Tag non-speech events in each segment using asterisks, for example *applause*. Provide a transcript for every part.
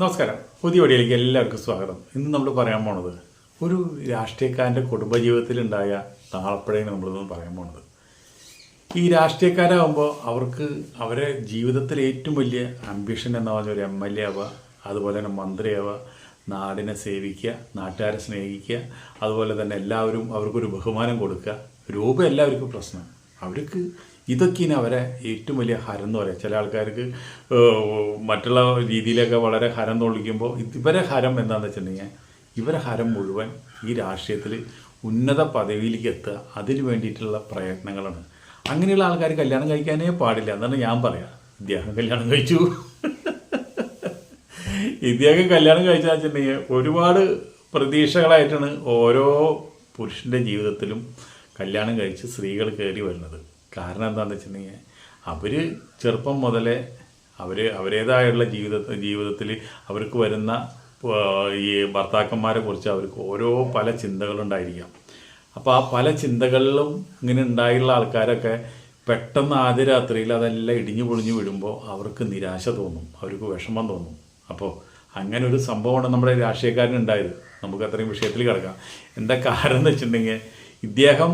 നമസ്കാരം. പുതിയ വഴിയിലേക്ക് എല്ലാവർക്കും സ്വാഗതം. ഇന്ന് നമ്മൾ പറയാൻ പോണത് ഒരു രാഷ്ട്രീയക്കാരന്റെ കുടുംബജീവിതത്തിലുണ്ടായ താളപ്പഴയാണ് നമ്മളിന്ന് പറയാൻ പോണത്. ഈ രാഷ്ട്രീയക്കാരാകുമ്പോൾ അവർക്ക് അവരെ ജീവിതത്തിലെ ഏറ്റവും വലിയ അംബിഷൻ എന്ന് പറഞ്ഞ ഒരു എം എൽ എ ആവുക അതുപോലെ തന്നെ മന്ത്രിയാവുക നാടിനെ സേവിക്കുക നാട്ടുകാരെ സ്നേഹിക്കുക അതുപോലെ തന്നെ എല്ലാവരും അവർക്കൊരു ബഹുമാനം കൊടുക്കുക രൂപ എല്ലാവർക്കും പ്രശ്നം. അവർക്ക് ഇതൊക്കെയാണ് അവരെ ഏറ്റവും വലിയ ഹരം എന്ന് പറയുക ചില ആൾക്കാർക്ക് മറ്റുള്ള രീതിയിലൊക്കെ വളരെ ഹരം തൊള്ളിക്കുമ്പോൾ ഇവരെ ഹരം എന്താണെന്ന് വെച്ചിട്ടുണ്ടെങ്കിൽ ഇവരെ ഹരം മുഴുവൻ ഈ രാഷ്ട്രീയത്തിൽ ഉന്നത പദവിയിലേക്ക് എത്തുക. അതിന് വേണ്ടിയിട്ടുള്ള പ്രയത്നങ്ങളാണ്. അങ്ങനെയുള്ള ആൾക്കാർ കല്യാണം കഴിക്കാനേ പാടില്ല എന്നാണ് ഞാൻ പറയാം. ഇദ്ദേഹം കല്യാണം കഴിച്ചു. ഇദ്ദേഹം കല്യാണം കഴിച്ചാൽ വെച്ചിട്ടുണ്ടെങ്കിൽ ഒരുപാട് പ്രതീക്ഷകളായിട്ടാണ് ഓരോ പുരുഷന്റെ ജീവിതത്തിലും കല്യാണം കഴിച്ച് സ്ത്രീകൾ കയറി വരുന്നത്. കാരണം എന്താണെന്ന് വെച്ചിട്ടുണ്ടെങ്കിൽ അവർ ചെറുപ്പം മുതലേ അവർ അവരേതായുള്ള ജീവിത ജീവിതത്തിൽ അവർക്ക് വരുന്ന ഈ ഭർത്താക്കന്മാരെ കുറിച്ച് അവർക്ക് ഓരോ പല ചിന്തകളുണ്ടായിരിക്കാം അപ്പോൾ ആ പല ചിന്തകളിലും ഇങ്ങനെ ഉണ്ടായിട്ടുള്ള ആൾക്കാരൊക്കെ പെട്ടെന്ന് ആദ്യ രാത്രിയിൽ അതെല്ലാം ഇടിഞ്ഞു പൊളിഞ്ഞു വിടുമ്പോൾ അവർക്ക് നിരാശ തോന്നും അവർക്ക് വിഷമം തോന്നും. അപ്പോൾ അങ്ങനെ ഒരു സംഭവമാണ് നമ്മുടെ രാഷ്ട്രീയക്കാരനുണ്ടായത് നമുക്ക് അത്രയും വിഷയത്തിൽ കിടക്കാം. എന്താ കാരണം എന്ന് വെച്ചിട്ടുണ്ടെങ്കിൽ ഇദ്ദേഹം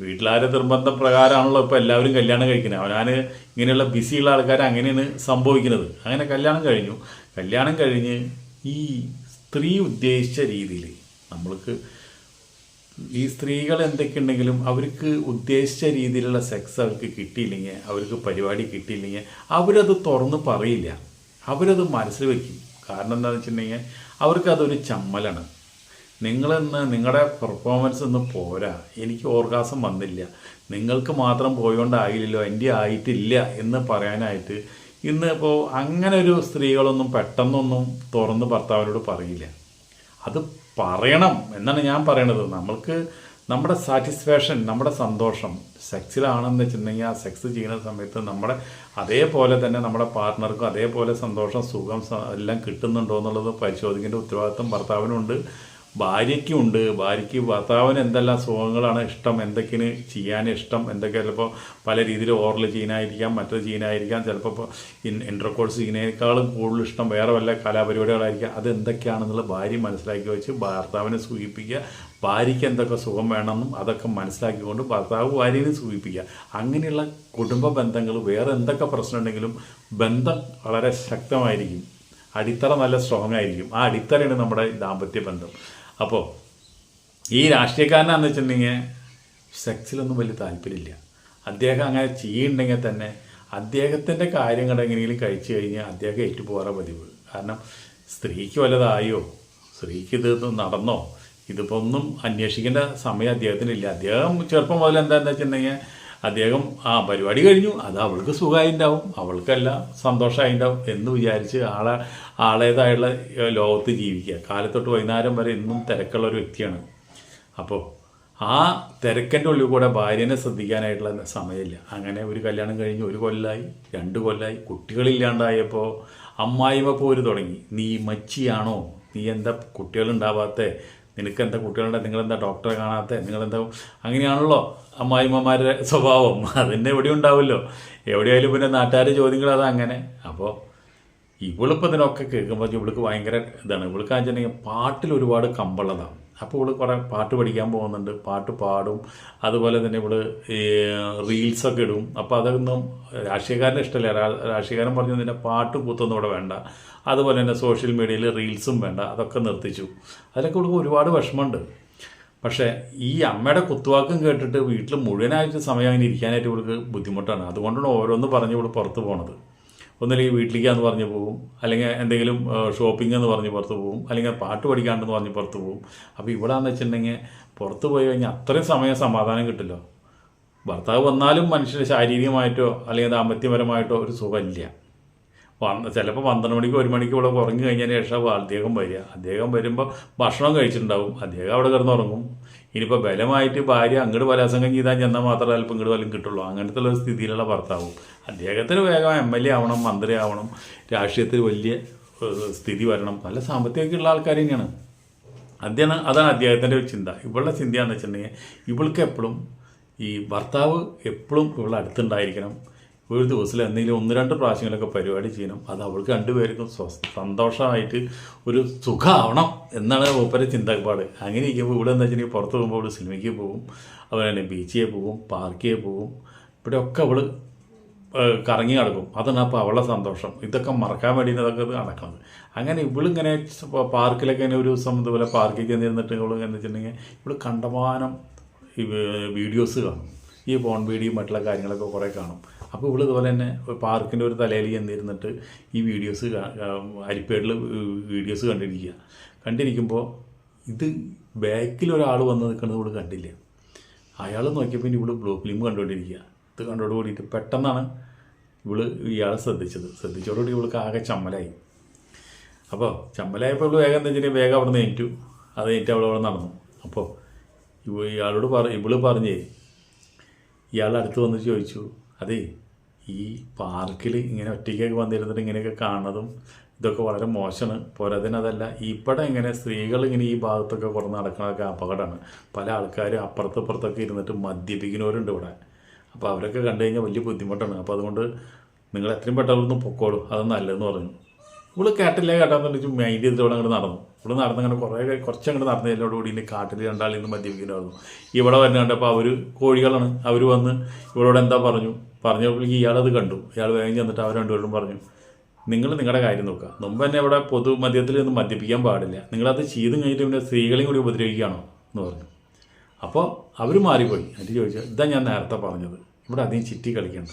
വീട്ടിലാരെ നിർബന്ധ പ്രകാരമാണല്ലോ ഇപ്പോൾ എല്ലാവരും കല്യാണം കഴിക്കുന്നത്. അവനാൻ ഇങ്ങനെയുള്ള ബിസിയുള്ള ആൾക്കാർ അങ്ങനെയാണ് സംഭവിക്കുന്നത്. അങ്ങനെ കല്യാണം കഴിഞ്ഞു. കല്യാണം കഴിഞ്ഞ് ഈ സ്ത്രീ ഉദ്ദേശിച്ച രീതിയിൽ നമ്മൾക്ക് ഈ സ്ത്രീകൾ എന്തൊക്കെയുണ്ടെങ്കിലും അവർക്ക് ഉദ്ദേശിച്ച രീതിയിലുള്ള സെക്സ് അവർക്ക് കിട്ടിയില്ലെങ്കിൽ അവർക്ക് പരിപാടി കിട്ടിയില്ലെങ്കിൽ അവരത് തുറന്ന് പറയില്ല. അവരത് മനസ്സിൽ വയ്ക്കും കാരണം എന്താണെന്ന് വെച്ചിട്ടുണ്ടെങ്കിൽ അവർക്കതൊരു ചമ്മലാണ്. നിങ്ങളെന്ന് നിങ്ങളുടെ പെർഫോമൻസ് ഒന്നും പോരാ. എനിക്ക് ഓർഗാസം വന്നില്ല. നിങ്ങൾക്ക് മാത്രം പോയോണ്ടായില്ലല്ലോ എന്റെ ആയിട്ടില്ല എന്ന് പറയാനായിട്ട് ഇന്ന് ഇപ്പോൾ അങ്ങനെ ഒരു സ്ത്രീകളൊന്നും പെട്ടെന്നൊന്നും തുറന്ന് ഭർത്താവിനോട് പറയില്ല. അത് പറയണം എന്നാണ് ഞാൻ പറയണത്. നമ്മൾക്ക് നമ്മുടെ സാറ്റിസ്ഫാക്ഷൻ നമ്മുടെ സന്തോഷം സെക്സിലാണെന്ന് വെച്ചിട്ടുണ്ടെങ്കിൽ ആ സെക്സ് ചെയ്യുന്ന സമയത്ത് നമ്മുടെ അതേപോലെ തന്നെ നമ്മുടെ പാർട്ട്ണർക്കും അതേപോലെ സന്തോഷം സുഖം എല്ലാം കിട്ടുന്നുണ്ടോ എന്നുള്ളത് പരിശോധിക്കേണ്ട ഉത്തരവാദിത്വം ഭർത്താവിനുണ്ട്. ഭാര്യയ്ക്കും ഉണ്ട് ഭാര്യയ്ക്ക് ഭർത്താവിന് എന്തെല്ലാം സുഖങ്ങളാണ് ഇഷ്ടം എന്തൊക്കെയാണ് ചെയ്യാൻ ഇഷ്ടം എന്തൊക്കെ ചിലപ്പോൾ പല രീതിയിൽ ഓറൽ ചെയ്യാനായിരിക്കാം മറ്റത് ചെയ്യാനായിരിക്കാം ചിലപ്പോൾ ഇപ്പോൾ ഇൻ ഇന്റർകോഴ്സ് ചെയ്യുന്നതിനേക്കാളും കൂടുതൽ ഇഷ്ടം വേറെ വല്ല കലാപരിപാടികളായിരിക്കാം. അത് എന്തൊക്കെയാണെന്നുള്ള ഭാര്യ മനസ്സിലാക്കി വെച്ച് ഭർത്താവിനെ സൂചിപ്പിക്കുക. ഭാര്യയ്ക്ക് എന്തൊക്കെ സുഖം വേണമെന്നും അതൊക്കെ മനസ്സിലാക്കിക്കൊണ്ട് ഭർത്താവ് ഭാര്യയെ സൂചിപ്പിക്കുക. അങ്ങനെയുള്ള കുടുംബ ബന്ധങ്ങൾ വേറെ എന്തൊക്കെ പ്രശ്നമുണ്ടെങ്കിലും ബന്ധം വളരെ ശക്തമായിരിക്കും. അടിത്തറ നല്ല സ്ട്രോങ് ആയിരിക്കും. ആ അടിത്തറയാണ് നമ്മുടെ ദാമ്പത്യ ബന്ധം. അപ്പോൾ ഈ രാഷ്ട്രീയക്കാരനാന്ന് വെച്ചിട്ടുണ്ടെങ്കിൽ സെക്സിലൊന്നും വലിയ താല്പര്യമില്ല. അദ്ദേഹം അങ്ങനെ ചെയ്യുന്നുണ്ടെങ്കിൽ തന്നെ അദ്ദേഹത്തിന്റെ കാര്യങ്ങൾ എങ്ങനെയെങ്കിലും കഴിച്ചു കഴിഞ്ഞാൽ അദ്ദേഹം ഏറ്റുപോകാറ പതിവ്. കാരണം സ്ത്രീക്ക് വല്ലതായോ സ്ത്രീക്ക് ഇത് നടന്നോ ഇതിപ്പോൾ ഒന്നും അന്വേഷിക്കേണ്ട സമയം അദ്ദേഹത്തിനില്ല. അദ്ദേഹം ചെറുപ്പം മുതൽ എന്താണെന്ന് വെച്ചിട്ടുണ്ടെങ്കിൽ അദ്ദേഹം ആ പരിപാടി കഴിഞ്ഞു. അത് അവൾക്ക് സുഖമായിണ്ടാവും അവൾക്കല്ല സന്തോഷമായിണ്ടാവും എന്ന് വിചാരിച്ച് ആളെ ആളേതായുള്ള ലോകത്ത് ജീവിക്കുക. കാലത്തൊട്ട് വൈകുന്നേരം വരെ എന്നും തിരക്കുള്ള ഒരു വ്യക്തിയാണ്. അപ്പോൾ ആ തിരക്കന്റെ ഉള്ളിൽ കൂടെ ഭാര്യനെ ശ്രദ്ധിക്കാനായിട്ടുള്ള സമയമില്ല. അങ്ങനെ ഒരു കല്യാണം കഴിഞ്ഞ് ഒരു കൊല്ലായി രണ്ട് കൊല്ലായി കുട്ടികളില്ലാണ്ടായപ്പോൾ അമ്മായിമ പോര് തുടങ്ങി. നീ മച്ചിയാണോ? നീ എന്താ കുട്ടികളുണ്ടാവാത്തേ? നിനക്ക് എന്താ കുട്ടികളുടെ നിങ്ങളെന്താ ഡോക്ടറെ കാണാത്ത നിങ്ങളെന്താ അങ്ങനെയാണല്ലോ അമ്മായിമ്മമാരുടെ സ്വഭാവം. *laughs* അതിന്റെ എവിടെ ഉണ്ടാവുമല്ലോ എവിടെയായാലും പിന്നെ നാട്ടുകാർ ചോദ്യങ്ങൾ അത് അങ്ങനെ. അപ്പോൾ ഇവളിപ്പോൾ ഇതിനൊക്കെ കേൾക്കുമ്പോൾ ഇവൾക്ക് ഭയങ്കര ഇതാണ്. ഇവൾക്ക് വെച്ചിട്ടുണ്ടെങ്കിൽ പാട്ടിൽ ഒരുപാട് കമ്പുള്ളതാണ്. അപ്പോൾ ഇവൾ കുറേ പാട്ട് പഠിക്കാൻ പോകുന്നുണ്ട്. പാട്ട് പാടും. അതുപോലെ തന്നെ ഇവൾ ഈ റീൽസൊക്കെ ഇടും. അപ്പോൾ അതൊന്നും രാഷ്ട്രീയക്കാരന്റെ ഇഷ്ടമല്ല. രാഷ്ട്രീയക്കാരൻ പറഞ്ഞു നിന്നെ പാട്ട് കൂത്തൊന്നും ഇവിടെ വേണ്ട. അതുപോലെ തന്നെ സോഷ്യൽ മീഡിയയിൽ റീൽസും വേണ്ട. അതൊക്കെ നിർത്തിച്ചു. അതിലൊക്കെ ഇവൾക്ക് ഒരുപാട് വിഷമമുണ്ട്. പക്ഷേ ഈ അമ്മയുടെ കുത്തുവാക്കും കേട്ടിട്ട് വീട്ടിൽ മുഴുവനായിട്ട് സമയം അങ്ങനെ ഇരിക്കാനായിട്ട് ഇവൾക്ക് ബുദ്ധിമുട്ടാണ്. അതുകൊണ്ടാണ് ഓരോന്ന് പറഞ്ഞ് ഇവിടെ പുറത്ത് പോണത്. ഒന്നില്ലെങ്കിൽ വീട്ടിലേക്കാന്ന് പറഞ്ഞ് പോകും അല്ലെങ്കിൽ എന്തെങ്കിലും ഷോപ്പിംഗ് എന്ന് പറഞ്ഞ് പുറത്ത് പോകും അല്ലെങ്കിൽ പാട്ട് പഠിക്കാണ്ടെന്ന് പറഞ്ഞ് പുറത്ത് പോകും അപ്പോൾ ഇവിടെ എന്ന് വെച്ചിട്ടുണ്ടെങ്കിൽ പുറത്ത് പോയി കഴിഞ്ഞാൽ അത്രയും സമയം സമാധാനം കിട്ടില്ല. ഭർത്താവ് വന്നാലും മനുഷ്യന് ശാരീരികമായിട്ടോ അല്ലെങ്കിൽ ദാമ്പത്യപരമായിട്ടോ ഒരു സുഖമില്ല. വന്ന് ചിലപ്പോൾ പന്ത്രണ്ട് മണിക്ക് ഒരു മണിക്ക് ഇവിടെ ഉറങ്ങി കഴിഞ്ഞതിന് ശേഷം അദ്ദേഹം വരിക. അദ്ദേഹം വരുമ്പോൾ ഭക്ഷണം കഴിച്ചിട്ടുണ്ടാവും. അദ്ദേഹം അവിടെ കിടന്നുറങ്ങും. ഇനിയിപ്പോൾ ബലമായിട്ട് ഭാര്യ അങ്ങോട്ട് ബലാസംഗം ചെയ്താൽ ചെന്നാൽ മാത്രമേ അല്പം ഇങ്ങോട്ട് വല്ലതും കിട്ടുള്ളൂ. അങ്ങനത്തെ ഒരു സ്ഥിതിയിലുള്ള ഭർത്താവും. അദ്ദേഹത്തിന് വേഗം എം എൽ എ ആവണം മന്ത്രി ആവണം രാഷ്ട്രീയത്തിൽ വലിയ സ്ഥിതി വരണം. നല്ല സാമ്പത്തികമൊക്കെ ഉള്ള ആൾക്കാർ തന്നെയാണ്. അദ്ദേഹം അതാണ് അദ്ദേഹത്തിന്റെ ഒരു ചിന്ത. ഇവളുടെ ചിന്തയാണെന്ന് വെച്ചിട്ടുണ്ടെങ്കിൽ ഇവൾക്ക് എപ്പോഴും ഈ ഭർത്താവ് എപ്പോഴും ഇവളുടെ അടുത്തുണ്ടായിരിക്കണം. ഒരു ദിവസത്തിൽ എന്തെങ്കിലും ഒന്ന് രണ്ട് പ്രാവശ്യങ്ങളൊക്കെ പരിപാടി ചെയ്യണം. അത് അവൾക്ക് രണ്ടുപേർക്കും സന്തോഷമായിട്ട് ഒരു സുഖമാവണം എന്നാണ് മൂപ്പരെ ചിന്തപ്പാട് അങ്ങനെ ഇരിക്കുമ്പോൾ ഇവിടെ എന്താ വെച്ചിട്ടുണ്ടെങ്കിൽ പുറത്ത് പോകുമ്പോൾ അവൾ സിനിമയ്ക്ക് പോകും അതുപോലെ തന്നെ പോകും പാർക്കിൽ പോകും ഇവിടെയൊക്കെ അവൾ കറങ്ങി നടക്കും. അതാണ് അപ്പോൾ അവളുടെ സന്തോഷം. ഇതൊക്കെ മറക്കാൻ വേണ്ടി ഇതൊക്കെ നടക്കുന്നത്. അങ്ങനെ ഇവളിങ്ങനെ പാർക്കിലൊക്കെ ഇങ്ങനെ ഒരു ദിവസം ഇതുപോലെ പാർക്കിൽ ചെന്നിരുന്നിട്ട് ഇവൾ എന്ന് വെച്ചിട്ടുണ്ടെങ്കിൽ ഇവിടെ കണ്ടമാനം വീഡിയോസ് കാണും. ഈ ഫോൺ വീഡിയോ മറ്റുള്ള കാര്യങ്ങളൊക്കെ കുറേ കാണും. അപ്പോൾ ഇവൾ ഇതുപോലെ തന്നെ പാർക്കിന്റെ ഒരു തലയിൽ ചെന്നിരുന്നിട്ട് ഈ വീഡിയോസ് അരിപ്പേടിൽ വീഡിയോസ് കണ്ടിരിക്കുക. കണ്ടിരിക്കുമ്പോൾ ഇത് ബാക്കിൽ ഒരാൾ വന്ന് നിൽക്കുന്നത് ഇവിടെ കണ്ടില്ല. അയാൾ നോക്കിയപ്പോൾ ഇവൾ ബ്ലൂ ഫിലിം കണ്ടുകൊണ്ടിരിക്കുക. ഇത് കണ്ടോട് കൂടിയിട്ട് പെട്ടെന്നാണ് ഇവൾ ഇയാളെ ശ്രദ്ധിച്ചത്. ശ്രദ്ധിച്ചോടുകൂടി ഇവൾക്ക് ആകെ ചമ്മലായി. അപ്പോൾ ചമ്മലായപ്പോൾ ഇവൾ വേഗം എന്താ വേഗം അവിടെ നിന്ന് ഏറ്റു അത് ഏറ്റു അവൾ അവിടെ നടന്നു. അപ്പോൾ ഇയാളോട് പറ ഇവൾ പറഞ്ഞേ ഇയാൾ അടുത്ത് വന്ന് ചോദിച്ചു അതേ ഈ പാർക്കിൽ ഇങ്ങനെ ഒറ്റയ്ക്കൊക്കെ വന്നിരുന്നിട്ട് ഇങ്ങനെയൊക്കെ കാണുന്നതും ഇതൊക്കെ വളരെ മോശമാണ്. പോരാതിനതല്ല ഇവിടെ ഇങ്ങനെ സ്ത്രീകൾ ഇങ്ങനെ ഈ ഭാഗത്തൊക്കെ കുറേ നടക്കുന്നതൊക്കെ അപകടമാണ്. പല ആൾക്കാരും അപ്പുറത്തും ഇപ്പുറത്തൊക്കെ ഇരുന്നിട്ട് മദ്യപിക്കുന്നവരുണ്ട് ഇവിടെ. അപ്പോൾ അവരൊക്കെ കണ്ടു കഴിഞ്ഞാൽ വലിയ ബുദ്ധിമുട്ടാണ്. അപ്പോൾ അതുകൊണ്ട് നിങ്ങൾ എത്രയും പെട്ടെന്ന് പൊക്കോളൂ. അത് നല്ലതെന്ന് പറഞ്ഞു. ഇവൾ കേട്ടില്ല? കേട്ടാന്നുണ്ടെങ്കിൽ മൈൻഡ് ചെയ്തിട്ട് ഇവിടെ അങ്ങോട്ട് നടന്നു. ഇവിടെ നടന്ന് അങ്ങനെ കുറേ കുറച്ച് അങ്ങോട്ട് നടന്നതിലോട് കൂടി ഇനി കാട്ടിൽ രണ്ടാളിൽ നിന്ന് മദ്യപിക്കുന്നതായിരുന്നു ഇവിടെ വരുന്ന കണ്ടപ്പോൾ അവർ കോഴികളാണ്. അവർ വന്ന് ഇവളോട് എന്താ പറഞ്ഞു? പറഞ്ഞപ്പോഴേക്ക് ഇയാളത് കണ്ടു. ഇയാൾ വേഗം ചെന്നിട്ട് അവർ രണ്ടുപേരും പറഞ്ഞു നിങ്ങൾ നിങ്ങളുടെ കാര്യം നോക്കുക. മുമ്പ് തന്നെ ഇവിടെ പൊതു മദ്യത്തിൽ നിന്ന് മദ്യപിക്കാൻ പാടില്ല. നിങ്ങളത് ചെയ്ത് കഴിഞ്ഞിട്ട് പിന്നെ സ്ത്രീകളെയും കൂടി ഉപദ്രവിക്കുകയാണോ? എന്ന് പറഞ്ഞു. അപ്പോൾ അവർ മാറിപ്പോയി. എന്നിട്ട് ചോദിച്ചു ഇതാ ഞാൻ നേരത്തെ പറഞ്ഞത്. ഇവിടെ അധികം ചിറ്റി കളിക്കേണ്ട.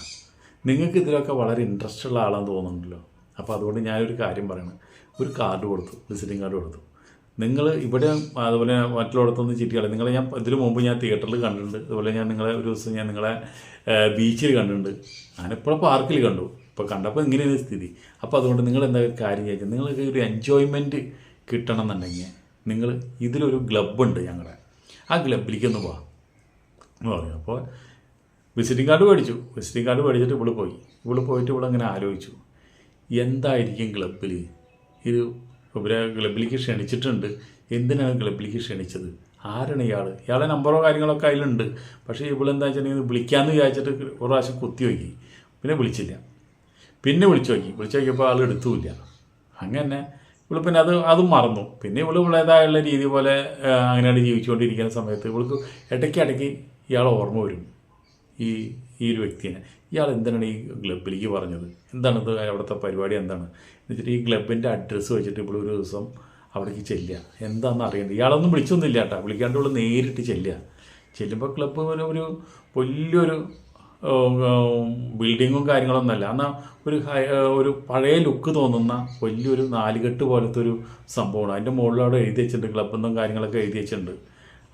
നിങ്ങൾക്ക് ഇതിലൊക്കെ വളരെ ഇൻട്രസ്റ്റ് ഉള്ള ആളാന്ന് തോന്നുന്നുണ്ടല്ലോ. അപ്പോൾ അതുകൊണ്ട് ഞാനൊരു കാര്യം പറയണം. ഒരു കാർഡ് കൊടുത്തു വിസിറ്റിംഗ് കാർഡ് കൊടുത്തു. നിങ്ങൾ ഇവിടെ അതുപോലെ മറ്റുള്ളടത്തൊന്നും ചിറ്റിയാളെ. നിങ്ങളെ ഞാൻ ഇതിനു മുമ്പ് ഞാൻ തിയേറ്ററിൽ കണ്ടിട്ടുണ്ട്. അതുപോലെ ഞാൻ നിങ്ങളെ ഒരു ദിവസം ഞാൻ നിങ്ങളെ ബീച്ചിൽ കണ്ടിട്ടുണ്ട്. ഞാനിപ്പോൾ പാർക്കിൽ കണ്ടു. ഇപ്പോൾ കണ്ടപ്പോൾ ഇങ്ങനെയാണ് സ്ഥിതി. അപ്പോൾ അതുകൊണ്ട് നിങ്ങൾ എന്താ കാര്യം ചോദിച്ചാൽ നിങ്ങൾക്ക് ഒരു എൻജോയ്മെന്റ് കിട്ടണം എന്നുണ്ടെങ്കിൽ നിങ്ങൾ ഇതിലൊരു ക്ലബ്ബുണ്ട് ഞങ്ങളുടെ ആ ക്ലബിലേക്ക് ഒന്ന് പോവാം. എന്ന് പറഞ്ഞു. അപ്പോൾ വിസിറ്റിംഗ് കാർഡ് മേടിച്ചു. വിസിറ്റിംഗ് കാർഡ് മേടിച്ചിട്ട് ഇവിടെ പോയി. ഇവിടെ പോയിട്ട് ഇവിടെ അങ്ങനെ ആലോചിച്ചു. എന്തായിരിക്കും ക്ലബിൽ ഇത് ക്ലബിലേക്ക് ക്ഷണിച്ചിട്ടുണ്ട്. എന്തിനാണ് ക്ലബിലേക്ക് ക്ഷണിച്ചത്? ആരാണ് ഇയാൾ ഇയാളെ നമ്പറോ കാര്യങ്ങളൊക്കെ അതിലുണ്ട്. പക്ഷേ ഇവളെന്താ വെച്ചിട്ടുണ്ടെങ്കിൽ വിളിക്കാമെന്ന് വിചാരിച്ചിട്ട് ഒരു പ്രാവശ്യം കുത്തി നോക്കി. പിന്നെ വിളിച്ചില്ല. പിന്നെ വിളിച്ചു നോക്കി. വിളിച്ചു നോക്കിയപ്പോൾ ആൾ എടുത്തുമില്ല. അങ്ങനെ ഇവൾ പിന്നെ അത് അതും മറന്നു. പിന്നെ ഇവൾ ഇവളേതായുള്ള രീതി പോലെ അങ്ങനെയാണ് ജീവിച്ചുകൊണ്ടിരിക്കുന്ന സമയത്ത് ഇവൾക്ക് ഇടയ്ക്ക് ഇടയ്ക്ക് ഇയാൾ ഓർമ്മ വരും. ഈ ഈ ഒരു വ്യക്തിനെ. ഇയാൾ എന്താണ് ഈ ക്ലബിലേക്ക് പറഞ്ഞത്? എന്താണ് ഇത്? അവിടുത്തെ പരിപാടി എന്താണ്? എന്നിട്ട് ഈ ക്ലബിന്റെ അഡ്രസ്സ് വെച്ചിട്ട് ഇപ്പോൾ ഒരു ദിവസം അവിടേക്ക് ചെല്ലുക. എന്താണെന്ന് അറിയണ്ട. ഇയാളൊന്നും വിളിച്ചൊന്നുമില്ല കേട്ടോ. വിളിക്കാണ്ട് ഇവിടെ നേരിട്ട് ചെല്ലുക. ചെല്ലുമ്പോൾ ക്ലബ്ബ് ഒരു ഒരു വലിയൊരു ബിൽഡിങ്ങും കാര്യങ്ങളൊന്നുമല്ല എന്നാൽ ഒരു ഒരു പഴയ ലുക്ക് തോന്നുന്ന വലിയൊരു നാലുകെട്ട് പോലത്തെ ഒരു സംഭവമാണ്. അതിന്റെ മുകളിൽ അവിടെ എഴുതി വെച്ചിട്ടുണ്ട്. ക്ലബ്ബെന്നും കാര്യങ്ങളൊക്കെ എഴുതി വെച്ചിട്ടുണ്ട്.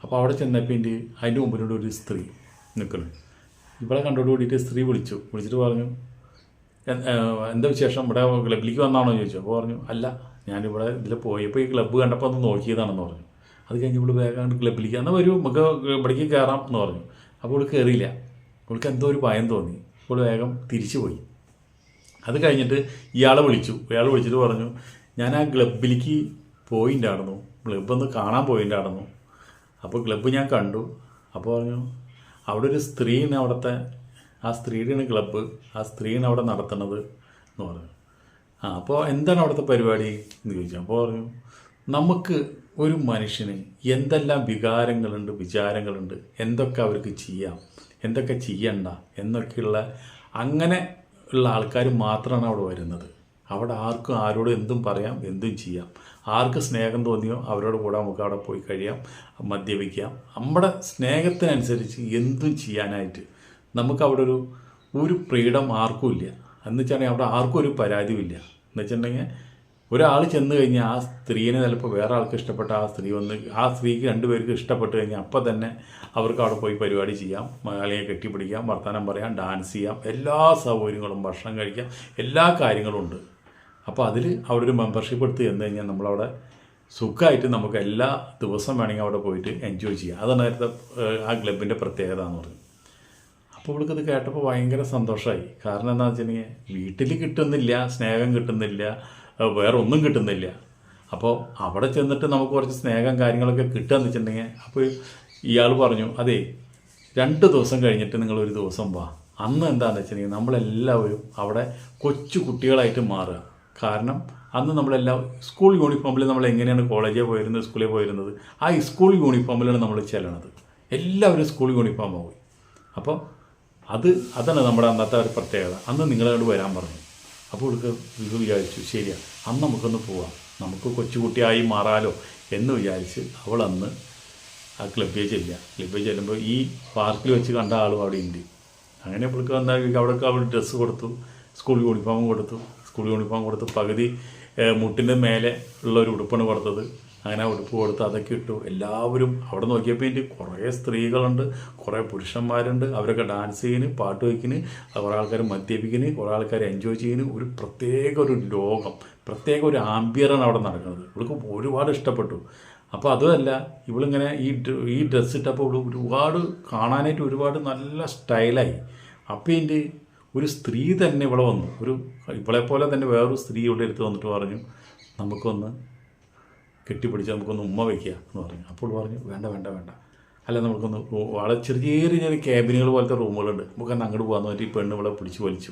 അപ്പോൾ അവിടെ ചെന്നപ്പോൾ എന്റെ അതിന്റെ മുമ്പിലൂടെ ഒരു സ്ത്രീ നിൽക്കുന്നു ഇവിടെ കണ്ടോട് കൂടിയിട്ട് സ്ത്രീ വിളിച്ചു. വിളിച്ചിട്ട് പറഞ്ഞു എന്താ വിശേഷം? ഇവിടെ ക്ലബിലേക്ക് വന്നാണോ? ചോദിച്ചു. അപ്പോൾ പറഞ്ഞു അല്ല ഞാനിവിടെ ഇതിൽ പോയപ്പോൾ ഈ ക്ലബ്ബ് കണ്ടപ്പോൾ ഒന്ന് നോക്കിയതാണെന്ന് പറഞ്ഞു. അത് കഴിഞ്ഞ് ഇവിടെ വേഗം ക്ലബിലേക്ക് എന്നാൽ വരൂ നമുക്ക് ഇവിടേക്ക് കയറാം എന്ന് പറഞ്ഞു. അപ്പോൾ ഇവിടെ കയറിയില്ല ഇവൾക്ക് എന്തോ ഒരു ഭയം തോന്നി. ഇപ്പോൾ വേഗം തിരിച്ചു പോയി. അത് കഴിഞ്ഞിട്ട് ഇയാളെ വിളിച്ചു. ഇയാൾ വിളിച്ചിട്ട് പറഞ്ഞു ഞാൻ ആ ക്ലബിലേക്ക് പോയിണ്ടായിരുന്നു. ക്ലബ്ബ് ഒന്ന് കാണാൻ പോയിണ്ടായിരുന്നു. അപ്പോൾ ക്ലബ്ബ് ഞാൻ കണ്ടു. അപ്പോൾ പറഞ്ഞു അവിടെ ഒരു സ്ത്രീനെ അവിടുത്തെ ആ സ്ത്രീയുടെയാണ് ക്ലബ്ബ് ആ സ്ത്രീനെ അവിടെ നടത്തുന്നത് എന്ന് പറഞ്ഞു. ആ അപ്പോൾ എന്താണ് അവിടുത്തെ പരിപാടി എന്ന് ചോദിച്ചു അപ്പോൾ പറഞ്ഞു നമുക്ക് ഒരു മനുഷ്യന് എന്തെല്ലാം വികാരങ്ങളുണ്ട് വിചാരങ്ങളുണ്ട് എന്തൊക്കെ അവർക്ക് ചെയ്യാം എന്തൊക്കെ ചെയ്യണ്ട എന്നൊക്കെയുള്ള അങ്ങനെ ഉള്ള ആൾക്കാർ മാത്രമാണ് അവിടെ വരുന്നത്. അവിടെ ആർക്കും ആരോടും എന്തും പറയാം എന്തും ചെയ്യാം. ആർക്ക് സ്നേഹം തോന്നിയോ അവരോട് കൂടെ നമുക്ക് അവിടെ പോയി കഴിയാം മദ്യപിക്കാം. നമ്മുടെ സ്നേഹത്തിനനുസരിച്ച് എന്തും ചെയ്യാനായിട്ട് നമുക്ക് അവിടെ ഒരു ഒരു ഫ്രീഡം ആർക്കും ഇല്ല. എന്ന് അവിടെ ആർക്കും ഒരു പരാതിയും ഇല്ല. എന്ന് വെച്ചിട്ടുണ്ടെങ്കിൽ ഒരാൾ ചെന്ന് കഴിഞ്ഞാൽ ആ സ്ത്രീനെ ചിലപ്പോൾ വേറെ ആൾക്ക് ഇഷ്ടപ്പെട്ട ആ സ്ത്രീ വന്ന് ആ സ്ത്രീക്ക് രണ്ടുപേർക്ക് ഇഷ്ടപ്പെട്ട് കഴിഞ്ഞാൽ അപ്പം തന്നെ അവർക്ക് അവിടെ പോയി പരിപാടി ചെയ്യാം. അല്ലെങ്കിൽ കെട്ടിപ്പിടിക്കാം വർത്തമാനം പറയാം ഡാൻസ് ചെയ്യാം എല്ലാ സൗകര്യങ്ങളും ഭക്ഷണം കഴിക്കാം എല്ലാ കാര്യങ്ങളും ഉണ്ട്. അപ്പോൾ അതിൽ അവിടെ ഒരു മെമ്പർഷിപ്പ് എടുത്ത് ചെന്ന് കഴിഞ്ഞാൽ നമ്മളവിടെ സുഖമായിട്ട് നമുക്ക് എല്ലാ ദിവസം വേണമെങ്കിൽ അവിടെ പോയിട്ട് എൻജോയ് ചെയ്യാം. അതാണ് നേരത്തെ ആ ക്ലബിന്റെ പ്രത്യേകത എന്ന് പറയുന്നത് അപ്പോൾ ഇത് കേട്ടപ്പോൾ ഭയങ്കര സന്തോഷമായി കാരണം എന്താ വെച്ചിട്ടുണ്ടെങ്കിൽ വീട്ടിൽ കിട്ടുന്നില്ല സ്നേഹം കിട്ടുന്നില്ല വേറെ ഒന്നും കിട്ടുന്നില്ല. അപ്പോൾ അവിടെ ചെന്നിട്ട് നമുക്ക് കുറച്ച് സ്നേഹം കാര്യങ്ങളൊക്കെ കിട്ടുകയെന്ന് വെച്ചിട്ടുണ്ടെങ്കിൽ അപ്പോൾ ഇയാൾ പറഞ്ഞു അതെ രണ്ട് ദിവസം കഴിഞ്ഞിട്ട് നിങ്ങൾ ഒരു ദിവസം വാ. അന്ന് എന്താണെന്ന് വെച്ചിട്ടുണ്ടെങ്കിൽ നമ്മളെല്ലാവരും അവിടെ കൊച്ചു കുട്ടികളായിട്ട് മാറുക. കാരണം അന്ന് നമ്മളെല്ലാം സ്കൂൾ യൂണിഫോമിൽ നമ്മൾ എങ്ങനെയാണ് കോളേജിൽ പോയിരുന്നത് സ്കൂളിൽ പോയിരുന്നത്? ആ സ്കൂൾ യൂണിഫോമിലാണ് നമ്മൾ ചെല്ലണത്. എല്ലാവരും സ്കൂൾ യൂണിഫോം പോയി അപ്പോൾ അത് അതാണ് നമ്മുടെ അന്നത്തെ ഒരു പ്രത്യേകത. അന്ന് നിങ്ങളോട് വരാൻ പറഞ്ഞു. അപ്പോൾ ഇവർക്ക് ഇത് വിചാരിച്ചു ശരിയാണ് അന്ന് നമുക്കൊന്ന് പോവാം. നമുക്ക് കൊച്ചുകുട്ടിയായി മാറാലോ എന്ന് വിചാരിച്ച് അവൾ അന്ന് ആ ക്ലബ്ബിൽ ചെല്ലുക. ക്ലബ്ബിൽ ചെല്ലുമ്പോൾ ഈ പാർക്കിൽ വെച്ച് കണ്ട ആളും അവിടെ ഉണ്ട് അങ്ങനെ ഇവൾക്ക് വന്നാൽ അവിടേക്ക് അവൾ ഡ്രസ്സ് കൊടുത്തു സ്കൂൾ യൂണിഫോം കൊടുത്തു. സ്കൂൾ യൂണിഫോം കൊടുത്ത് പകുതി മുട്ടിന്റെ മേലെ ഉള്ള ഒരു ഉടുപ്പാണ് കൊടുത്തത്. അങ്ങനെ ഉടുപ്പ് കൊടുത്ത് അതൊക്കെ ഇട്ടു. എല്ലാവരും അവിടെ നോക്കിയപ്പോൾ എനിക്ക് കുറേ സ്ത്രീകളുണ്ട് കുറേ പുരുഷന്മാരുണ്ട്. അവരൊക്കെ ഡാൻസ് ചെയ്യുന്നു പാട്ട് വയ്ക്കുന്നു കുറേ ആൾക്കാർ മദ്യപിക്കുന്നു കുറേ ആൾക്കാർ എൻജോയ് ചെയ്യുന്നു ഒരു പ്രത്യേക ഒരു ലോകം പ്രത്യേക ഒരു ആംബിയറാണ് അവിടെ നടക്കുന്നത്. ഇവൾക്ക് ഒരുപാട് ഇഷ്ടപ്പെട്ടു. അപ്പോൾ അതുമല്ല ഇവളിങ്ങനെ ഈ ഈ ഡ്രസ്സ് ഇട്ടപ്പോൾ ഇവിടെ ഒരുപാട് കാണാനായിട്ട് ഒരുപാട് നല്ല സ്റ്റൈലായി അപ്പോൾ ഇതിന്റെ ഒരു സ്ത്രീ തന്നെ ഇവിടെ വന്നു. ഒരു ഇവളെ പോലെ തന്നെ വേറൊരു സ്ത്രീ ഇവിടെ എടുത്ത് വന്നിട്ട് പറഞ്ഞു നമുക്കൊന്ന് കെട്ടിപ്പിടിച്ച് നമുക്കൊന്ന് ഉമ്മ വയ്ക്കുക എന്ന് പറഞ്ഞു. അപ്പോൾ പറഞ്ഞു വേണ്ട വേണ്ട വേണ്ട. അല്ല നമുക്കൊന്ന് വളരെ ചെറിയ ചെറിയ ചെറിയ ക്യാബിനുകൾ പോലത്തെ റൂമുകളുണ്ട്. നമുക്കന്ന് അങ്ങോട്ട് പോകാമെന്ന് പറ്റി പെണ്ണ് ഇവിടെ പിടിച്ച് വലിച്ചു.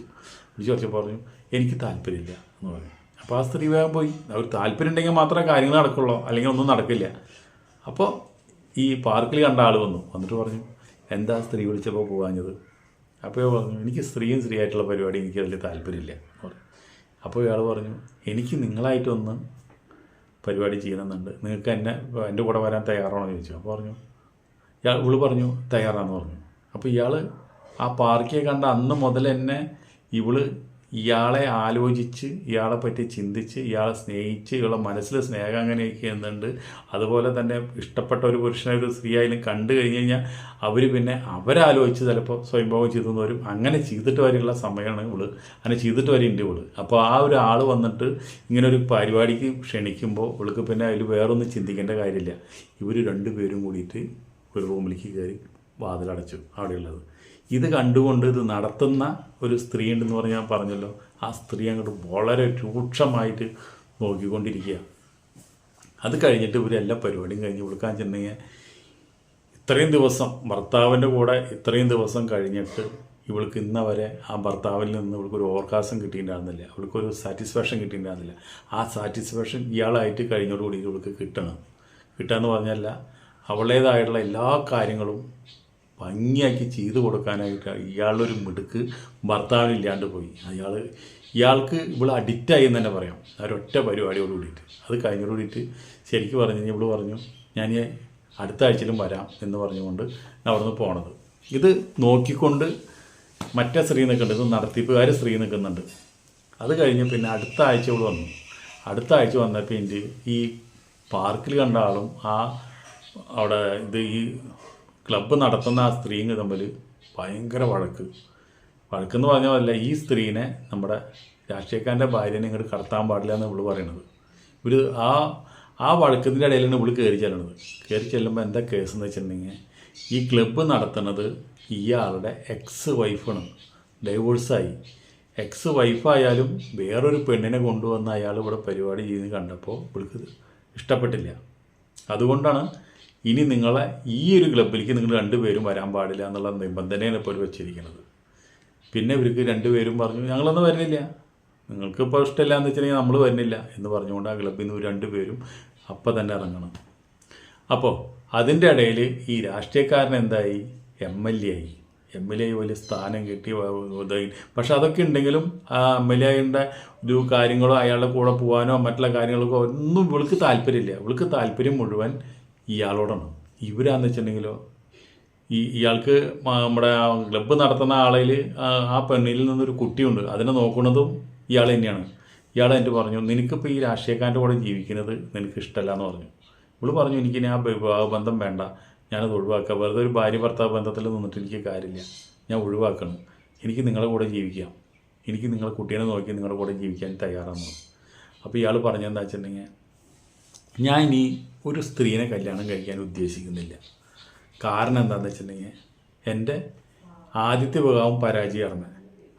പിടിച്ച് വലിച്ചപ്പോൾ പറഞ്ഞു എനിക്ക് താല്പര്യമില്ല എന്ന് പറഞ്ഞു. അപ്പോൾ ആ സ്ത്രീ വേഗം പോയി. അവർ താല്പര്യം ഉണ്ടെങ്കിൽ മാത്രമേ കാര്യങ്ങൾ നടക്കുള്ളൂ. അല്ലെങ്കിൽ ഒന്നും നടക്കില്ല. അപ്പോൾ ഈ പാർക്കിൽ കണ്ട ആൾ വന്നു. വന്നിട്ട് പറഞ്ഞു എന്താ സ്ത്രീ വിളിച്ചപ്പോൾ പോകാഞ്ഞത്? അപ്പോൾ ഇയാൾ പറഞ്ഞു എനിക്ക് സ്ത്രീയും സ്ത്രീ ആയിട്ടുള്ള പരിപാടി എനിക്ക് വലിയ താല്പര്യമില്ല. അപ്പോൾ ഇയാൾ പറഞ്ഞു എനിക്ക് നിങ്ങളായിട്ടൊന്ന് പരിപാടി ചെയ്യണമെന്നുണ്ട്. നിങ്ങൾക്ക് എന്നെ എന്റെ കൂടെ വരാൻ തയ്യാറാണോ എന്ന് ചോദിച്ചു. അപ്പോൾ പറഞ്ഞു ഇയാൾ ഇവൾ പറഞ്ഞു തയ്യാറാണെന്ന് പറഞ്ഞു. അപ്പോൾ ഇയാൾ ആ പാർക്കിയെ കണ്ട അന്ന് മുതൽ എന്നെ ഇവൾ ഇയാളെ ആലോചിച്ച് ഇയാളെ പറ്റി ചിന്തിച്ച് ഇയാളെ സ്നേഹിച്ച് ഇയാളെ മനസ്സിൽ സ്നേഹം അങ്ങനെയൊക്കെ എന്നുണ്ട് അതുപോലെ തന്നെ ഇഷ്ടപ്പെട്ട ഒരു പുരുഷനെ ഒരു സ്ത്രീ ആയാലും കണ്ടു കഴിഞ്ഞ് കഴിഞ്ഞാൽ അവർ പിന്നെ അവരാലോചിച്ച് ചിലപ്പോൾ സ്വയംഭോഗം ചെയ്തു വരും അങ്ങനെ ചെയ്തിട്ട് വരെയുള്ള സമയമാണ് ഇവൾ. അങ്ങനെ ചെയ്തിട്ട് വരെ ഉണ്ട് ഇവൾ. അപ്പോൾ ആ ഒരു ആൾ വന്നിട്ട് ഇങ്ങനെ ഒരു പരിപാടിക്ക് ക്ഷണിക്കുമ്പോൾ ഇവൾക്ക് പിന്നെ അതിൽ വേറൊന്നും ചിന്തിക്കേണ്ട കാര്യമില്ല. ഇവർ രണ്ടുപേരും കൂടിയിട്ട് ഒരു റൂമിലേക്ക് കയറി വാതിലടച്ചു. അവിടെയുള്ളത്. ഇത് കണ്ടുകൊണ്ട് ഇത് നടത്തുന്ന ഒരു സ്ത്രീ ഉണ്ടെന്ന് പറഞ്ഞ് ഞാൻ പറഞ്ഞല്ലോ. ആ സ്ത്രീ അങ്ങോട്ട് വളരെ രൂക്ഷമായിട്ട് നോക്കിക്കൊണ്ടിരിക്കുക അത് കഴിഞ്ഞിട്ട് ഇവർ എല്ലാ പരിപാടിയും കഴിഞ്ഞ് വിളിക്കാൻ ചെന്നെങ്കിൽ ഇത്രയും ദിവസം ഭർത്താവിന്റെ കൂടെ ഇത്രയും ദിവസം കഴിഞ്ഞിട്ട് ഇവൾക്ക് ഇന്ന വരെ ആ ഭർത്താവിൽ നിന്ന് ഇവൾക്കൊരു ഓർക്കാസം കിട്ടിയിട്ടുണ്ടായിരുന്നില്ല. അവൾക്കൊരു സാറ്റിസ്ഫാക്ഷൻ കിട്ടിയിട്ടുണ്ടായിരുന്നില്ല. ആ സാറ്റിസ്ഫാക്ഷൻ ഇയാളായിട്ട് കഴിഞ്ഞോടുകൂടി ഇവൾക്ക് കിട്ടണം. കിട്ടുക എന്ന് പറഞ്ഞല്ല അവളേതായിട്ടുള്ള എല്ലാ കാര്യങ്ങളും ഭംഗിയാക്കി ചെയ്തു കൊടുക്കാനായിട്ട് ഇയാളൊരു മിടുക്ക് ഭർത്താവിനില്ലാണ്ട് പോയി. അയാൾ ഇയാൾക്ക് ഇവിടെ അഡിക്റ്റായി എന്ന് തന്നെ പറയാം. ഒരൊറ്റ പരിപാടിയോട് കൂടിയിട്ട്. അത് കഴിഞ്ഞോട് കൂടിയിട്ട് ശരിക്കും പറഞ്ഞു കഴിഞ്ഞാൽ ഇവൾ പറഞ്ഞു ഞാൻ അടുത്ത ആഴ്ചയിലും വരാം എന്ന് പറഞ്ഞുകൊണ്ട് അവിടുന്ന് പോണത്. ഇത് നോക്കിക്കൊണ്ട് മറ്റേ സ്ത്രീ നിൽക്കുന്നുണ്ട്. ഇത് നടത്തിപ്പുകാർ സ്ത്രീ നിൽക്കുന്നുണ്ട്. അത് കഴിഞ്ഞ് പിന്നെ അടുത്ത ആഴ്ച ഇവിടെ വന്നു. അടുത്ത ആഴ്ച വന്നപ്പോൾ എന്റെ ഈ പാർക്കിൽ കണ്ട ആളും ആ അവിടെ ഇത് ഈ ക്ലബ്ബ് നടത്തുന്ന ആ സ്ത്രീയും തമ്മിൽ ഭയങ്കര വഴക്ക്. വഴക്കെന്ന് പറഞ്ഞ പോലെ ഈ സ്ത്രീനെ നമ്മുടെ രാഷ്ട്രീയക്കാരന്റെ ഭാര്യനെ ഇങ്ങോട്ട് കടത്താൻ പാടില്ല എന്ന് ഇവൾ പറയണത്. ഇവർ ആ ആ വഴക്കത്തിന്റെ ഇടയിലാണ് ഇവൾ കയറി ചെല്ലണത്. കയറി ചെല്ലുമ്പോൾ എന്താ കേസ് എന്ന് വെച്ചിട്ടുണ്ടെങ്കിൽ ഈ ക്ലബ്ബ് നടത്തുന്നത് ഇയാളുടെ എക്സ് വൈഫാണ് ഡൈവോഴ്സായി എക്സ് വൈഫായാലും വേറൊരു പെണ്ണിനെ കൊണ്ടുവന്ന അയാൾ ഇവിടെ പരിപാടി ചെയ്യുന്നത് കണ്ടപ്പോൾ ഇവൾക്ക് ഇഷ്ടപ്പെട്ടില്ല. അതുകൊണ്ടാണ് ഇനി നിങ്ങളെ ഈ ഒരു ക്ലബിലേക്ക് നിങ്ങൾ രണ്ടുപേരും വരാൻ പാടില്ല എന്നുള്ള നിബന്ധനയാണ് ഇപ്പോൾ വെച്ചിരിക്കുന്നത്. പിന്നെ ഇവർക്ക് രണ്ടുപേരും പറഞ്ഞു ഞങ്ങളൊന്നും വരുന്നില്ല. നിങ്ങൾക്ക് ഇപ്പോൾ ഇഷ്ടമില്ല എന്ന് വെച്ചിട്ടുണ്ടെങ്കിൽ നമ്മൾ വരുന്നില്ല എന്ന് പറഞ്ഞുകൊണ്ട് ആ ക്ലബിൽ നിന്ന് രണ്ടുപേരും അപ്പം തന്നെ ഇറങ്ങണം. അപ്പോൾ അതിന്റെ ഇടയിൽ ഈ രാഷ്ട്രീയക്കാരൻ എന്തായി? എം എൽ എ ആയി. എം എൽ എ വലിയ സ്ഥാനം കിട്ടി പക്ഷെ അതൊക്കെ ഉണ്ടെങ്കിലും ആ എം എൽ എയുടെ ഒരു കാര്യങ്ങളോ അയാളുടെ കൂടെ പോകാനോ മറ്റുള്ള കാര്യങ്ങൾക്കോ ഒന്നും ഇവൾക്ക് താല്പര്യമില്ല. ഇവൾക്ക് താല്പര്യം മുഴുവൻ ഇയാളോടാണ്. ഇവരാന്ന് വെച്ചിട്ടുണ്ടെങ്കിലോ ഈ ഇയാൾക്ക് നമ്മുടെ ക്ലബ്ബ് നടത്തുന്ന ആളിൽ ആ പെണ്ണിൽ നിന്നൊരു കുട്ടിയുണ്ട്. അതിനെ നോക്കുന്നതും ഇയാൾ തന്നെയാണ്. ഇയാൾ എന്റെ പറഞ്ഞു നിനക്കിപ്പോൾ ഈ രാഷ്ട്രീയക്കാരന്റെ കൂടെ ജീവിക്കുന്നത് നിനക്ക് ഇഷ്ടമല്ല എന്ന് പറഞ്ഞു. ഇവൾ പറഞ്ഞു എനിക്ക് ആ വിവാഹ ബന്ധം വേണ്ട. ഞാനത് ഒഴിവാക്കാം. വെറുതെ ഒരു ഭാര്യ ഭർത്താവ് ബന്ധത്തിൽ നിന്നിട്ട് എനിക്ക് കാര്യമില്ല. ഞാൻ ഒഴിവാക്കണം. എനിക്ക് നിങ്ങളുടെ കൂടെ ജീവിക്കാം. എനിക്ക് നിങ്ങളെ കുട്ടീനെ നോക്കി നിങ്ങളുടെ കൂടെ ജീവിക്കാൻ തയ്യാറാണെന്ന് അപ്പോൾ ഇയാൾ പറഞ്ഞെന്താ വെച്ചിട്ടുണ്ടെങ്കിൽ ഞാൻ ഇനി ഒരു സ്ത്രീനെ കല്യാണം കഴിക്കാൻ ഉദ്ദേശിക്കുന്നില്ല. കാരണം എന്താണെന്ന് വെച്ചിട്ടുണ്ടെങ്കിൽ എന്റെ ആദ്യത്തെ വിവാഹം പരാജയമായിരുന്നു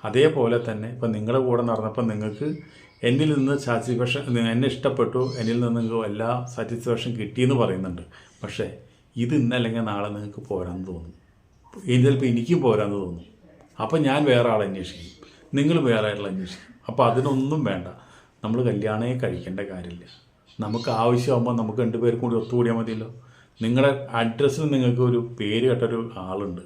അതേപോലെ തന്നെ ഇപ്പം നിങ്ങളുടെ കൂടെ നടന്നപ്പോൾ നിങ്ങൾക്ക് എന്നിൽ നിന്ന് സാറ്റിസ്ഫാക്ഷൻ എന്നെ ഇഷ്ടപ്പെട്ടു എന്നിൽ നിന്ന് നിങ്ങൾക്ക് എല്ലാ സാറ്റിസ്ഫാക്ഷൻ കിട്ടിയെന്ന് പറയുന്നുണ്ട്. പക്ഷേ ഇത് ഇന്നല്ലെങ്കിൽ നാളെ നിങ്ങൾക്ക് പോരാന്ന് തോന്നും. ചിലപ്പോൾ എനിക്കും പോരാന്ന് തോന്നും. അപ്പം ഞാൻ വേറെ ആളെ അന്വേഷിക്കും. നിങ്ങൾ വേറെ ആളെ അന്വേഷിക്കും. അപ്പോൾ അതിനൊന്നും വേണ്ട. നമ്മൾ കല്യാണമേ കഴിക്കേണ്ട കാര്യമില്ല. നമുക്ക് ആവശ്യമാകുമ്പോൾ നമുക്ക് രണ്ടുപേർക്കും കൂടി ഒത്തുകൂടിയാൽ മതിയല്ലോ. നിങ്ങളുടെ അഡ്രസ്സിന് നിങ്ങൾക്ക് ഒരു പേര് കേട്ടൊരു ആളുണ്ട്.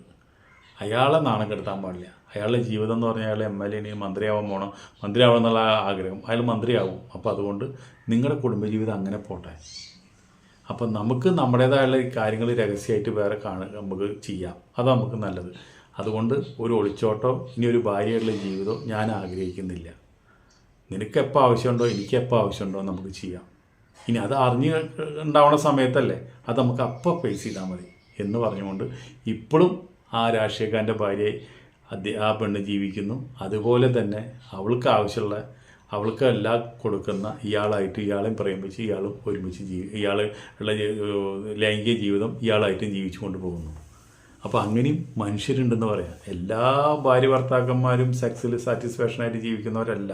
അയാളെ നാണം കെടുത്താൻ പാടില്ല. അയാളുടെ ജീവിതം എന്ന് പറഞ്ഞാൽ അയാൾ എം എൽ എ മന്ത്രിയാവാൻ പോകണം മന്ത്രിയാവണം എന്നുള്ള ആഗ്രഹം അയാൾ മന്ത്രിയാവും. അപ്പോൾ അതുകൊണ്ട് നിങ്ങളുടെ കുടുംബജീവിതം അങ്ങനെ പോട്ടെ. അപ്പം നമുക്ക് നമ്മുടേതായുള്ള കാര്യങ്ങൾ രഹസ്യമായിട്ട് വേറെ കാണുക നമുക്ക് ചെയ്യാം. അത് നമുക്ക് നല്ലത്. അതുകൊണ്ട് ഒരു ഒളിച്ചോട്ടോ ഇനി ഒരു ഭാര്യയുള്ള ജീവിതം ഞാൻ ആഗ്രഹിക്കുന്നില്ല. നിനക്ക് എപ്പോൾ ആവശ്യമുണ്ടോ? എനിക്ക് എപ്പോൾ ആവശ്യമുണ്ടോ? നമുക്ക് ചെയ്യാം. ഇനി അത് അറിഞ്ഞ് ഉണ്ടാവുന്ന സമയത്തല്ലേ അത് നമുക്ക് അപ്പം ഫേസ് ചെയ്താൽ മതി എന്ന് പറഞ്ഞുകൊണ്ട് ഇപ്പോഴും ആ രാഷ്ട്രീയക്കാരന്റെ ഭാര്യയെ ആ പെണ്ണ് ജീവിക്കുന്നു. അതുപോലെ തന്നെ അവൾക്ക് ആവശ്യമുള്ള അവൾക്ക് എല്ലാം കൊടുക്കുന്ന ഇയാളായിട്ട് ഇയാളെയും പ്രേമിച്ച് ഇയാളും ഒരുമിച്ച് ജീവി ഇയാൾ ഉള്ള ലൈംഗിക ജീവിതം ഇയാളായിട്ടും ജീവിച്ചു കൊണ്ടുപോകുന്നു അപ്പോൾ അങ്ങനെയും മനുഷ്യരുണ്ടെന്ന് പറയാം. എല്ലാ ഭാര്യ ഭർത്താക്കന്മാരും സെക്സിൽ സാറ്റിസ്ഫാക്ഷനായിട്ട് ജീവിക്കുന്നവരല്ല.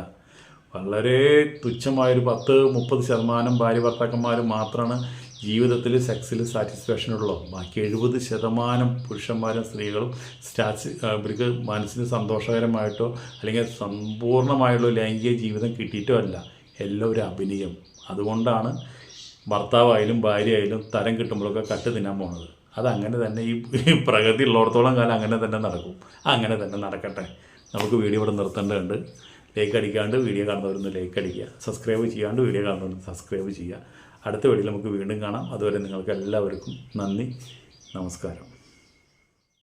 വളരെ തുച്ഛമായൊരു പത്ത് മുപ്പത് ശതമാനം ഭാര്യ ഭർത്താക്കന്മാർ മാത്രമാണ് ജീവിതത്തിൽ സെക്സിൽ സാറ്റിസ്ഫാക്ഷൻ ഉള്ളത് ബാക്കി എഴുപത് ശതമാനം പുരുഷന്മാരും സ്ത്രീകളും സ്റ്റാറ്റ് ഇവർക്ക് മനസ്സിന് സന്തോഷകരമായിട്ടോ അല്ലെങ്കിൽ സമ്പൂർണമായുള്ള ലൈംഗിക ജീവിതം കിട്ടിയിട്ടോ അല്ല. എല്ലാം ഒരു അഭിനയം. അതുകൊണ്ടാണ് ഭർത്താവായാലും ഭാര്യയായാലും തരം കിട്ടുമ്പോഴൊക്കെ കട്ട് തിന്നാൻ പോണത്. അതങ്ങനെ തന്നെ ഈ പ്രകൃതി ഉള്ളിടത്തോളം കാലം അങ്ങനെ തന്നെ നടക്കും. അങ്ങനെ തന്നെ നടക്കട്ടെ. നമുക്ക് വീഡിയോ ഇവിടെ നിർത്തേണ്ടതുണ്ട്. ലൈക്ക് അടിക്കാണ്ട് വീഡിയോ കാണുന്നവരൊന്ന് ലൈക്ക് അടിക്കുക. സബ്സ്ക്രൈബ് ചെയ്യാണ്ട് വീഡിയോ കാണുന്നവരൊന്ന് സബ്സ്ക്രൈബ് ചെയ്യുക. അടുത്ത വീഡിയോയിൽ നമുക്ക് വീണ്ടും കാണാം. അതുവരെ നിങ്ങൾക്ക് എല്ലാവർക്കും നന്ദി. നമസ്കാരം.